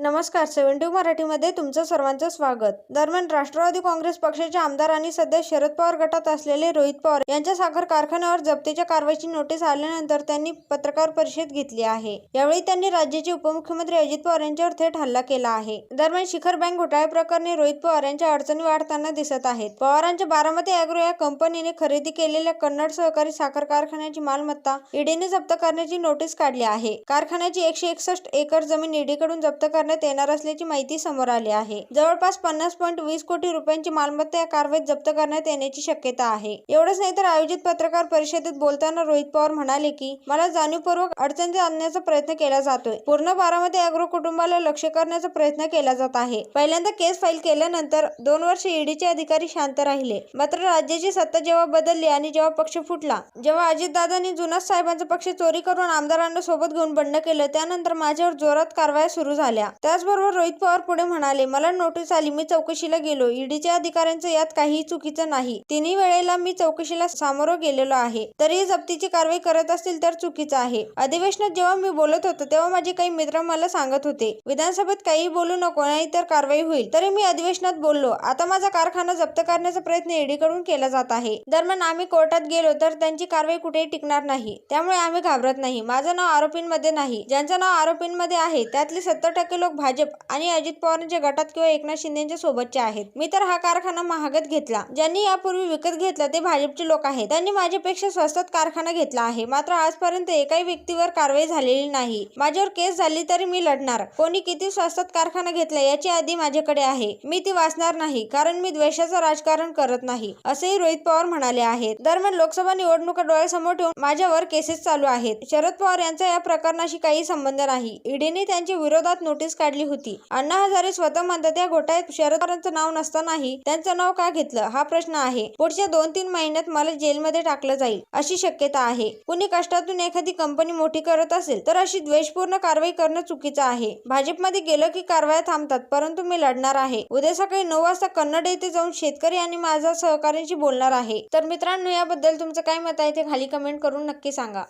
नमस्कार seven to मराठीमध्ये तुमचं सर्वांचं स्वागत. दरम्यान राष्ट्रवादी काँग्रेस पक्षाचे आमदार आणि सध्या शरद पवार गटात असलेले रोहित पवार यांच्या साखर कारखान्यावर जप्तीच्या कारवाईची नोटीस आल्यानंतर त्यांनी पत्रकार परिषद घेतली आहे. यावेळी त्यांनी राज्याचे उपमुख्यमंत्री अजित पवार यांच्यावर थेट हल्ला केला आहे. दरम्यान शिखर बँक घोटाळ्या प्रकरणी रोहित पवार यांच्या अडचणी वाढताना दिसत आहेत. पवारांच्या बारामती अॅग्रो या कंपनीने खरेदी केलेल्या कन्नड सहकारी साखर कारखान्याची मालमत्ता ईडीने जप्त करण्याची नोटीस काढली आहे. कारखान्याची एकशे एकसष्ट एकर जमीन ईडीकडून जप्त करण्यात येणार असल्याची माहिती समोर आली आहे. जवळपास पन्नास पॉईंट वीस कोटी रुपयांची मालमत्ता या कारवाईत जप्त करण्यात येण्याची शक्यता आहे. एवढंच नाही तर आयोजित पत्रकार परिषदेत बोलताना रोहित पवार म्हणाले की मला जाणीवपूर्वक अडचणीत आणण्याचा प्रयत्न केला जातोय. पूर्ण बारामध्ये अॅग्रो कुटुंबाला लक्ष करण्याचा प्रयत्न केला जात आहे. पहिल्यांदा केस फाईल केल्यानंतर दोन वर्ष ईडीचे अधिकारी शांत राहिले. मात्र राज्याची सत्ता जेव्हा बदलली आणि जेव्हा पक्ष फुटला जेव्हा अजितदादांनी जुनाच साहेबांचा पक्ष चोरी करून आमदारांना सोबत घेऊन बंड केलं त्यानंतर माझ्यावर जोरात कारवाया सुरू झाल्या. त्याचबरोबर रोहित पवार पुढे म्हणाले मला नोटीस आली मी चौकशीला गेलो. ईडीच्या अधिकाऱ्यांचं यात काहीही चुकीचं नाही. तिन्ही वेळेला मी चौकशीला सामोरं गेलेलो आहे. तरीही जप्तीची कारवाई करत असतील तर चुकीचं आहे. अधिवेशनात जेव्हा मी बोलत होतो तेव्हा माझे काही मित्र मला सांगत होते विधानसभेत काही बोलू नको नाही तर कारवाई होईल. तरी मी अधिवेशनात बोललो आता माझा कारखाना जप्त करण्याचा प्रयत्न ईडीकडून केला जात आहे. दरम्यान आम्ही कोर्टात गेलो तर त्यांची कारवाई कुठेही टिकणार नाही. त्यामुळे आम्ही घाबरत नाही. माझं नाव आरोपींमध्ये नाही. ज्यांचं नाव आरोपींमध्ये आहे त्यातले सत्तर टक्के लोक भाजप आणि अजित पवारांच्या गटात किंवा एकनाथ शिंदेच्या सोबतचे आहेत. मी तर हा कारखाना महागत घेतला. ज्यांनी यापूर्वी विकत घेतला ते भाजपचे लोक आहेत. त्यांनी माझ्यापेक्षा स्वस्तात कारखाना घेतला आहे. मात्र आजपर्यंत एकाही व्यक्तीवर कारवाई झालेली नाही. माझ्यावर केस झाली तरी मी लढणार. कोणी किती स्वस्तात कारखाना घेतला याची यादी माझ्याकडे आहे. मी ती वाचणार नाही. कारण मी द्वेषाचं राजकारण करत नाही असेही रोहित पवार म्हणाले आहेत. दरम्यान लोकसभा निवडणुका डोळ्यासमोर ठेवून माझ्यावर केसेस चालू आहेत. शरद पवार यांचा या प्रकरणाशी काही संबंध नाही. ईडीने त्यांच्या विरोधात नोटीस काढली होती. अण्णा हजारे स्वतः म्हणतात या घोटाळ्यात शरद पवारांचं नाव नसतानाही त्यांचं नाव का घेतलं? हा प्रश्न आहे. पुढच्या दोन तीन महिन्यात मला जेलमध्ये टाकलं जाईल अशी शक्यता आहे. कुणी कष्टातून एखादी कंपनी मोठी करत असेल तर अशी द्वेषपूर्ण कारवाई करणं चुकीचं आहे. भाजपमध्ये गेलं की कारवाया थांबतात परंतु मी लढणार आहे. उद्या सकाळी नऊ वाजता कन्नड येथे जाऊन शेतकरी आणि माझा सहकार्यांशी बोलणार आहे. तर मित्रांनो याबद्दल तुमचं काय मत आहे ते खाली कमेंट करून नक्की सांगा.